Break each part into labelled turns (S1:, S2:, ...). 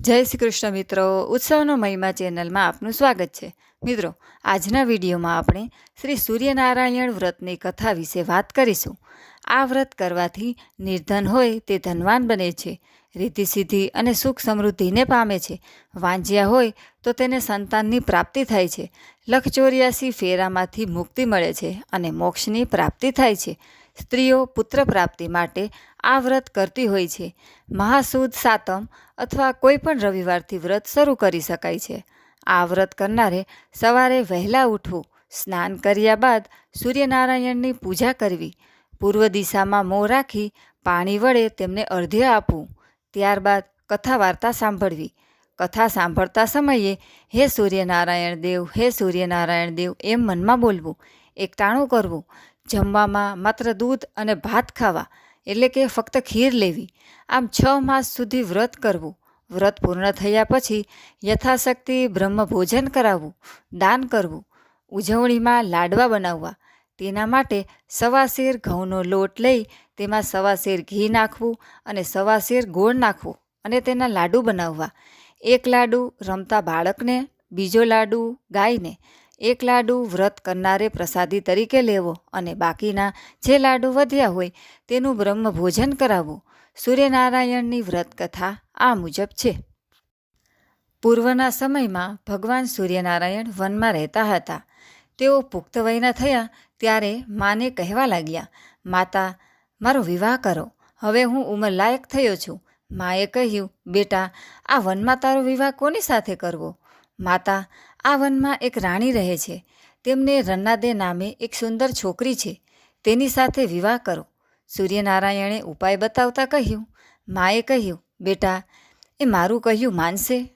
S1: જય શ્રી કૃષ્ણ મિત્રો, ઉત્સવનો મહિમા ચેનલમાં આપનું સ્વાગત છે. મિત્રો, આજના વિડીયોમાં આપણે શ્રી સૂર્યનારાયણ વ્રતની કથા વિશે વાત કરીશું. આ વ્રત કરવાથી નિર્ધન હોય તે ધનવાન બને છે. રીતિ સિદ્ધિ અને સુખ સમૃદ્ધિને પામે છે. વાંજ્યા હોય તો તેને સંતાનની પ્રાપ્તિ થાય છે. લખચોર્યાસી ફેરામાંથી મુક્તિ મળે છે અને મોક્ષની પ્રાપ્તિ થાય છે. સ્ત્રીઓ પુત્ર પ્રાપ્તિ માટે આ વ્રત કરતી હોય છે. મહાસુદ સાતમ અથવા કોઈ પણ રવિવારથી વ્રત શરૂ કરી શકાય છે. આ વ્રત કરનારે સવારે વહેલા ઉઠવું, સ્નાન કર્યા બાદ સૂર્યનારાયણની પૂજા કરવી, પૂર્વ દિશામાં મોં રાખી પાણી વડે તેમને અર્ધ્ય આપવું, ત્યારબાદ કથા વાર્તા સાંભળવી. કથા સાંભળતા સમયે હે સૂર્યનારાયણ દેવ, હે સૂર્યનારાયણ દેવ, એમ મનમાં બોલવું, એકટાણું કરવું, જમવામાં માત્ર દૂધ અને ભાત ખાવા એટલે કે ફક્ત ખીર લેવી. આમ છ માસ સુધી વ્રત કરવું. વ્રત પૂર્ણ થયા પછી યથાશક્તિ બ્રહ્મ ભોજન કરાવવું, દાન કરવું, ઉજવણીમાં લાડવા બનાવવા. તેના માટે સવાશેર ઘઉંનો લોટ લઈ તેમાં સવાશેર ઘી નાખવું અને સવાશેર ગોળ નાખવું અને તેના લાડુ બનાવવા. એક લાડુ રમતા બાળકને, બીજો લાડુ ગાયને. એક લાડુ વ્રત કરનારે પ્રસાદી તરીકે લેવો અને બાકીના જે લાડુ વધ્યા હોય તેનું બ્રહ્મ ભોજન કરાવવું. સૂર્યનારાયણની વ્રત કથા આ મુજબ છે. પૂર્વના સમયમાં ભગવાન સૂર્યનારાયણ વનમાં રહેતા હતા. તેઓ પુખ્ત વયના થયા ત્યારે માને કહેવા લાગ્યા, માતા, મારો વિવાહ કરો. હવે હું ઉંમરલાયક થયો છું. માએ કહ્યું, બેટા, આ વનમાં તારો વિવાહ કોની સાથે કરવો? માતા આ વનમાં એક રાણી રહે છે. તેમને રન્નાદે નામે એક સુંદર છોકરી છે. તેની સાથે વિવાહ કરો. સૂર્યનારાયણે ઉપાય બતાવતા કહ્યું, માએ કહ્યું, બેટા, એ મારું કહ્યું માનશે?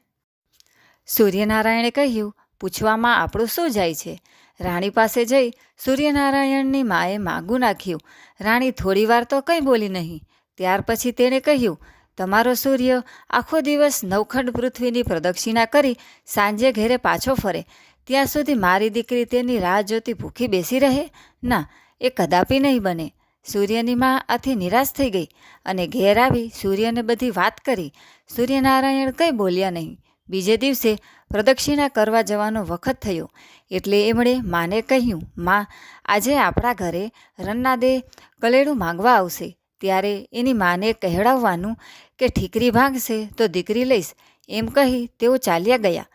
S1: સૂર્યનારાયણે કહ્યું, પૂછવામાં આપણું શું જાય છે? રાણી પાસે જઈ સૂર્યનારાયણની માએ માગું નાખ્યું. રાણી થોડીવાર તો કંઈ બોલી નહીં. ત્યાર પછી તેણે કહ્યું તમારો સૂર્ય આખો દિવસ નવખંડ પૃથ્વીની પ્રદક્ષિણા કરી સાંજે ઘેરે પાછો ફરે. ત્યાં સુધી મારી દીકરી તેની રાહ જોતી ભૂખી બેસી રહે? ના, એ કદાપી નહીં બને. સૂર્યની માં આથી નિરાશ થઈ ગઈ અને ઘેર આવી સૂર્યને બધી વાત કરી. સૂર્યનારાયણ કંઈ બોલ્યા નહીં. બીજે દિવસે પ્રદક્ષિણા કરવા જવાનો વખત થયો. એટલે એમણે માને કહ્યું, માં, આજે આપણા ઘરે રન્નાદે કલેડું માંગવા આવશે. ત્યારે એની માને કહેવડાવવાનું કે ઠીકરી ભાંગશે તો દીકરી લઈશ. એમ કહી તેઓ ચાલ્યા ગયા.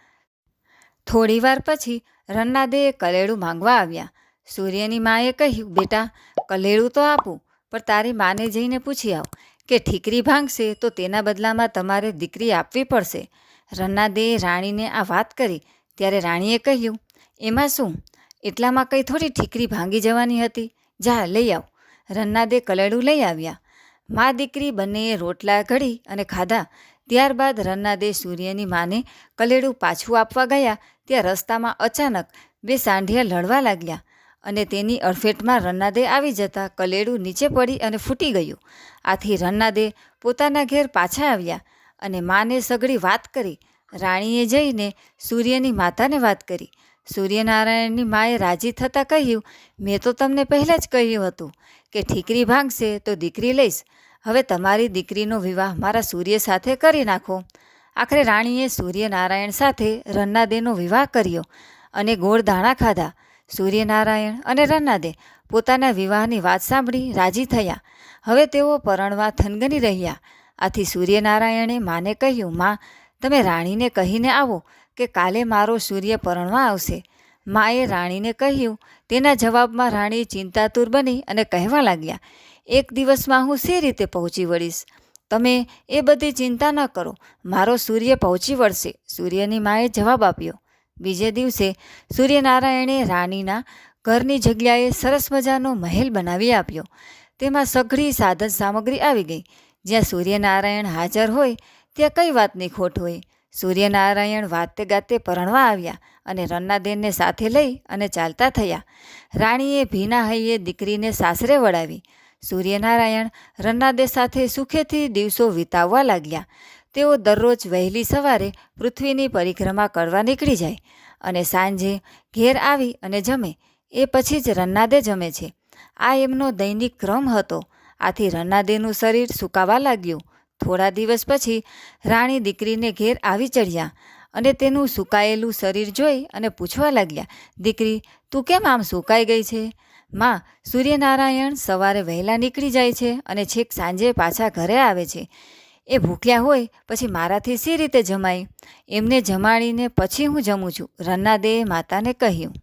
S1: થોડીવાર પછી રન્નાદેએ કલેડું માંગવા આવ્યા. સૂર્યની માએ કહ્યું, બેટા, કલેડું તો આપું, પણ તારી માને જઈને પૂછી આવ કે ઠીકરી ભાંગશે તો તેના બદલામાં તમારે દીકરી આપવી પડશે. રન્નાદેએ રાણીને આ વાત કરી. ત્યારે રાણીએ કહ્યું, એમાં શું? એટલામાં કંઈ થોડી ઠીકરી ભાંગી જવાની હતી? જા, લઈ આવ. રન્નાદે કલેડું લઈ આવ્યા. મા દીકરી બંનેએ રોટલા ઘડી અને ખાધા. ત્યારબાદ રન્નાદે સૂર્યની માને કલેડું પાછું આપવા ગયા. ત્યાં રસ્તામાં અચાનક બે સાંઢિયા લડવા લાગ્યા અને તેની અડફેટમાં રન્નાદે આવી જતા કલેડું નીચે પડી અને ફૂટી ગયું. આથી રન્નાદે પોતાના ઘેર પાછા આવ્યા અને માને સઘળી વાત કરી. રાણીએ જઈને સૂર્યની માતાને વાત કરી. સૂર્યનારાયણની માએ રાજી થતાં કહ્યું, મેં તો તમને પહેલાં જ કહ્યું હતું કે ઠીકરી ભાંગશે તો દીકરી લઈશ. હવે તમારી દીકરીનો વિવાહ મારા સૂર્ય સાથે કરી નાખો. આખરે રાણીએ સૂર્યનારાયણ સાથે રન્નાદેનો વિવાહ કર્યો અને ગોળ દાણા ખાધા. સૂર્યનારાયણ અને રન્નાદે પોતાના વિવાહની વાત સાંભળી રાજી થયા. હવે તેઓ પરણવા થનગની રહ્યા. આથી સૂર્યનારાયણે માને કહ્યું, માં, તમે રાણીને કહીને આવો કે કાલે મારો સૂર્ય પરણવા આવશે. માએ રાણીને કહ્યું તેના જવાબમાં રાણી ચિંતાતુર બની અને કહેવા લાગ્યા, એક દિવસમાં હું શી રીતે પહોંચી વળીશ? તમે એ બધી ચિંતા ન કરો. મારો સૂર્ય પહોંચી વળશે. સૂર્યની માએ જવાબ આપ્યો, બીજે દિવસે સૂર્યનારાયણે રાણીના ઘરની જગ્યાએ સરસ મજાનો મહેલ બનાવી આપ્યો. તેમાં સઘળી સાધન સામગ્રી આવી ગઈ. જ્યાં સૂર્યનારાયણ હાજર હોય, ત્યાં કઈ વાતની ખોટ હોય? સૂર્યનારાયણ વાતે ગાતે પરણવા આવ્યા અને રન્નાદેનને સાથે લઈ અને ચાલતા થયા. રાણીએ ભીના હૈયે દીકરીને સાસરે વળાવી. સૂર્યનારાયણ રન્નાદે સાથે સુખેથી દિવસો વિતાવવા લાગ્યા. તેઓ દરરોજ વહેલી સવારે પૃથ્વીની પરિક્રમા કરવા નીકળી જાય અને સાંજે ઘેર આવી અને જમે. એ પછી જ રન્નાદે જમે છે. આ એમનો દૈનિક ક્રમ હતો. આથી રન્નાદેનું શરીર સુકાવા લાગ્યું. થોડા દિવસ પછી રાણી દીકરીને ઘેર આવી ચડ્યા અને તેનું સુકાયેલું શરીર જોઈ અને પૂછવા લાગ્યા, દીકરી, તું કેમ આમ સુકાઈ ગઈ છે? માં, સૂર્યનારાયણ સવારે વહેલા નીકળી જાય છે અને છેક સાંજે પાછા ઘરે આવે છે. એ ભૂખ્યા હોય પછી મારાથી સી રીતે જમાય? એમને જમાડીને પછી હું જમું છું રન્નાદેએ માતાને કહ્યું.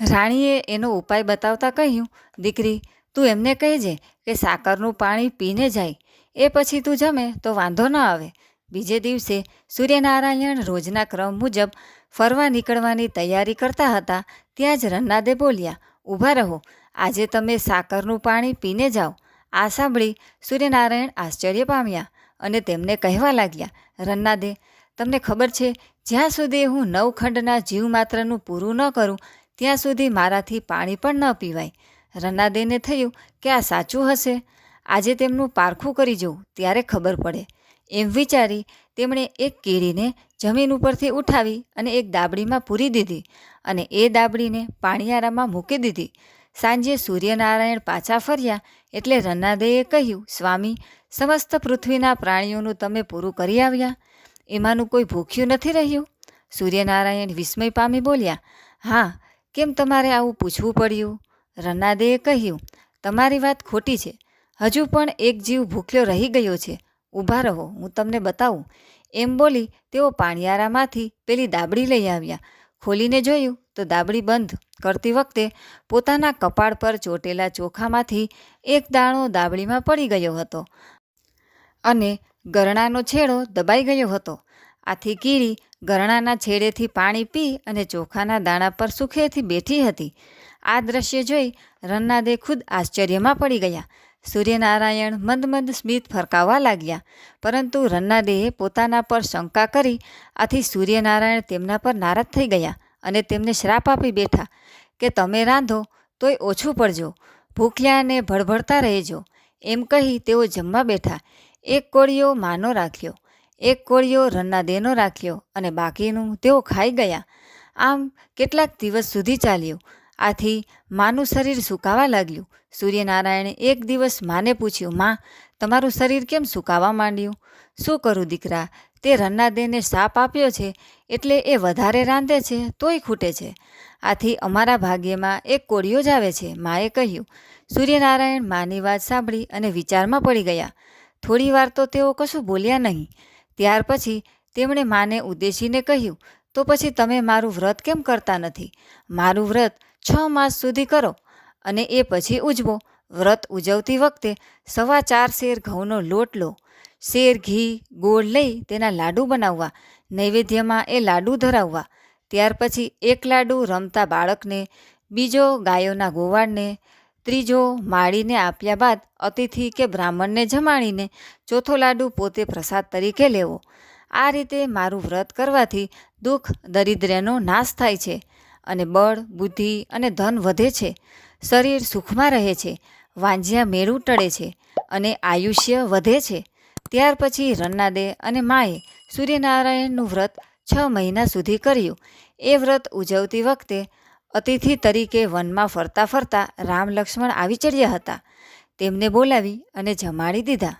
S1: રાણીએ એનો ઉપાય બતાવતા કહ્યું, દીકરી, તું એમને કહેજે કે સાકરનું પાણી પીને જાય એ પછી તું જમે તો વાંધો ન આવે. બીજે દિવસે સૂર્યનારાયણ રોજના ક્રમ મુજબ ફરવા નીકળવાની તૈયારી કરતા હતા, ત્યાં જ રન્નાદે બોલ્યા, ઊભા રહો, આજે તમે સાકરનું પાણી પીને જાઓ. આ સાંભળી સૂર્યનારાયણ આશ્ચર્ય પામ્યા અને તેમને કહેવા લાગ્યા, રન્નાદે, તમને ખબર છે, જ્યાં સુધી હું નવખંડના જીવ માત્રનું પૂરું ન કરું, ત્યાં સુધી મારાથી પાણી પણ ન પીવાય. રન્નાદેને થયું કે આ સાચું હશે? આજે તેમનું પારખું કરી જોઉં, ત્યારે ખબર પડે. એમ વિચારી તેમણે એક કેળીને જમીન ઉપરથી ઉઠાવી અને એક દાબડીમાં પૂરી દીધી અને એ દાબડીને પાણીયારામાં મૂકી દીધી. સાંજે સૂર્યનારાયણ પાછા ફર્યા એટલે રન્નાદેએ કહ્યું, સ્વામી, સમસ્ત પૃથ્વીના પ્રાણીઓનું તમે પૂરું કરી આવ્યા? એમાંનું કોઈ ભૂખ્યું નથી રહ્યું? સૂર્યનારાયણ વિસ્મય પામી બોલ્યા, હા, કેમ તમારે આવું પૂછવું પડ્યું? રન્નાદેએ કહ્યું, તમારી વાત ખોટી છે. હજુ પણ એક જીવ ભૂખ્યો રહી ગયો છે. ઊભા રહો, હું તમને બતાવું. એમ બોલી તેઓ પાણિયારામાંથી પેલી દાબડી લઈ આવ્યા. ખોલીને જોયું તો દાબડી બંધ. કરતી વખતે પોતાના કપાળ પર ચોટેલા ચોખામાંથી એક દાણો દાબડીમાં પડી ગયો હતો અને ગરણાનો છેડો દબાઈ ગયો હતો. આથી કીડી ગરણાના છેડેથી પાણી પી અને ચોખાના દાણા પર સુખેથી બેઠી હતી. આ દ્રશ્ય જોઈ રન્નાદે ખુદ આશ્ચર્યમાં પડી ગયા. સૂર્યનારાયણ મંદ મંદ સ્મિત ફરકાવવા લાગ્યા, પરંતુ રન્નાદેહે પોતાના પર શંકા કરી, આથી સૂર્યનારાયણ તેમના પર નારાજ થઈ ગયા અને તેમને શ્રાપ આપી બેઠા કે તમે રાંધો, તોય ઓછું પડજો, ભૂખ્યાને ભડભડતા રહેજો. એમ કહી તેઓ જમવા બેઠા. એક કોળીઓ માનો રાખ્યો, એક કોળીઓ રન્નાદેહનો રાખ્યો અને બાકીનું તેઓ ખાઈ ગયા. આમ કેટલાક દિવસ સુધી ચાલ્યું. આથી માનું શરીર સુકાવા લાગ્યું. સૂર્યનારાયણે એક દિવસ માને પૂછ્યું, માં, તમારું શરીર કેમ સુકાવા માંડ્યું? શું કરું દીકરા? તે રન્નાદેને સાપ આપ્યો છે, એટલે એ વધારે રાંધે છે, તોય ખૂટે છે. આથી અમારા ભાગ્યમાં એક કોળિયો જ આવે છે, માએ કહ્યું. સૂર્યનારાયણ માની વાત સાંભળી અને વિચારમાં પડી ગયા. થોડી વાર તો તેઓ કશું બોલ્યા નહીં. ત્યાર પછી તેમણે માને ઉદ્દેશીને કહ્યું તો પછી તમે મારું વ્રત કેમ કરતા નથી? મારું વ્રત છ માસ સુધી કરો અને એ પછી ઉજવો. વ્રત ઉજવતી વખતે સવા ચાર શેર ઘઉંનો લોટ લો. શેર, ઘી, ગોળ લઈ તેના લાડુ બનાવવા. નૈવેદ્યમાં એ લાડુ ધરાવવા. ત્યાર પછી એક લાડુ રમતા બાળકને, બીજો ગાયોના ગોવાળને, ત્રીજો માળીને આપ્યા બાદ અતિથિ કે બ્રાહ્મણને જમાડીને ચોથો લાડુ પોતે પ્રસાદ તરીકે લેવો. આ રીતે મારું વ્રત કરવાથી દુઃખ દરિદ્ર્યનો નાશ થાય છે અને બળ, બુદ્ધિ અને ધન વધે છે. શરીર સુખમાં રહે છે, વાંજ્યા મેળું ટળે છે અને આયુષ્ય વધે છે. ત્યાર પછી રન્નાદે અને માએ સૂર્યનારાયણનું વ્રત છ મહિના સુધી કર્યું. એ વ્રત ઉજવતી વખતે અતિથિ તરીકે વનમાં ફરતા ફરતા રામ લક્ષ્મણ આવી ચડ્યા હતા. તેમને બોલાવી અને જમાડી દીધા.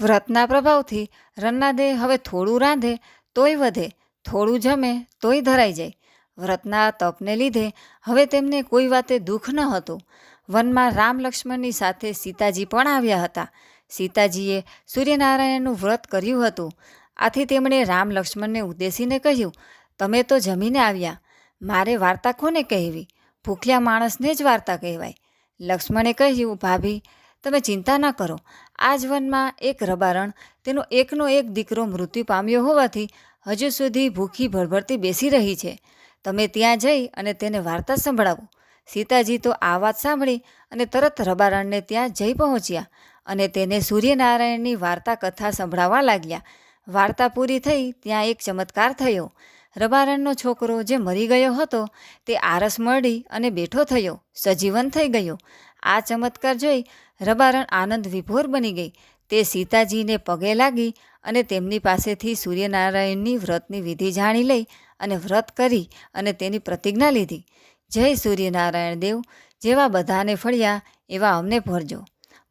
S1: વ્રતના પ્રભાવથી રન્નાદે હવે થોડું રાંધે તોય વધે, થોડું જમે, તોય ધરાઈ જાય. વ્રતના તપને લીધે હવે તેમને કોઈ વાતે દુઃખ ન હતું. વનમાં રામ લક્ષ્મણની સાથે સીતાજી પણ આવ્યા હતા. સીતાજીએ સૂર્યનારાયણનું વ્રત કર્યું હતું. આથી તેમણે રામ લક્ષ્મણને ઉદ્દેશીને કહ્યું, તમે તો જમીને આવ્યા. મારે વાર્તા કોને કહેવી? ભૂખ્યા માણસને જ વાર્તા કહેવાય. લક્ષ્મણે કહ્યું, ભાભી તમે ચિંતા ન કરો. આ જ વનમાં એક રબારણ, તેનો એકનો એક દીકરો મૃત્યુ પામ્યો હોવાથી હજુ સુધી ભૂખી ભરભરતી બેસી રહી છે. તમે ત્યાં જઈ અને તેને વાર્તા સંભળાવો. સીતાજી તો આ વાત સાંભળી અને તરત રબારણને ત્યાં જઈ પહોંચ્યા અને તેને સૂર્યનારાયણની વાર્તા કથા સંભળાવવા લાગ્યા. વાર્તા પૂરી થઈ ત્યાં એક ચમત્કાર થયો. રબારણનો છોકરો જે મરી ગયો હતો તે આરસ મળી અને બેઠો થયો. સજીવન થઈ ગયો. આ ચમત્કાર જોઈ રબારણ આનંદ વિભોર બની ગઈ. તે સીતાજીને પગે લાગી અને તેમની પાસેથી સૂર્યનારાયણની વ્રતની વિધિ જાણી લઈ અને વ્રત કરી અને તેની પ્રતિજ્ઞા લીધી. જય સૂર્યનારાયણ દેવ, જેવા બધાને ફળ્યા એવા અમને ભરજો.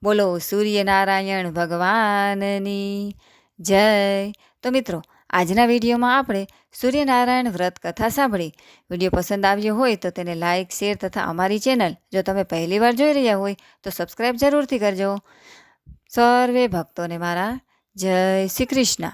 S1: બોલો સૂર્યનારાયણ ભગવાનની જય. તો મિત્રો આજના વિડીયોમાં આપણે સૂર્યનારાયણ વ્રત કથા સાંભળી. વીડિયો પસંદ આવ્યો હોય તો તેને લાઇક, શેર તથા અમારી ચેનલ જો તમે પહેલીવાર જોઈ રહ્યા હોય તો સબસ્ક્રાઈબ જરૂરથી કરજો. સર્વે ભક્તોને મારા જય શ્રી કૃષ્ણ.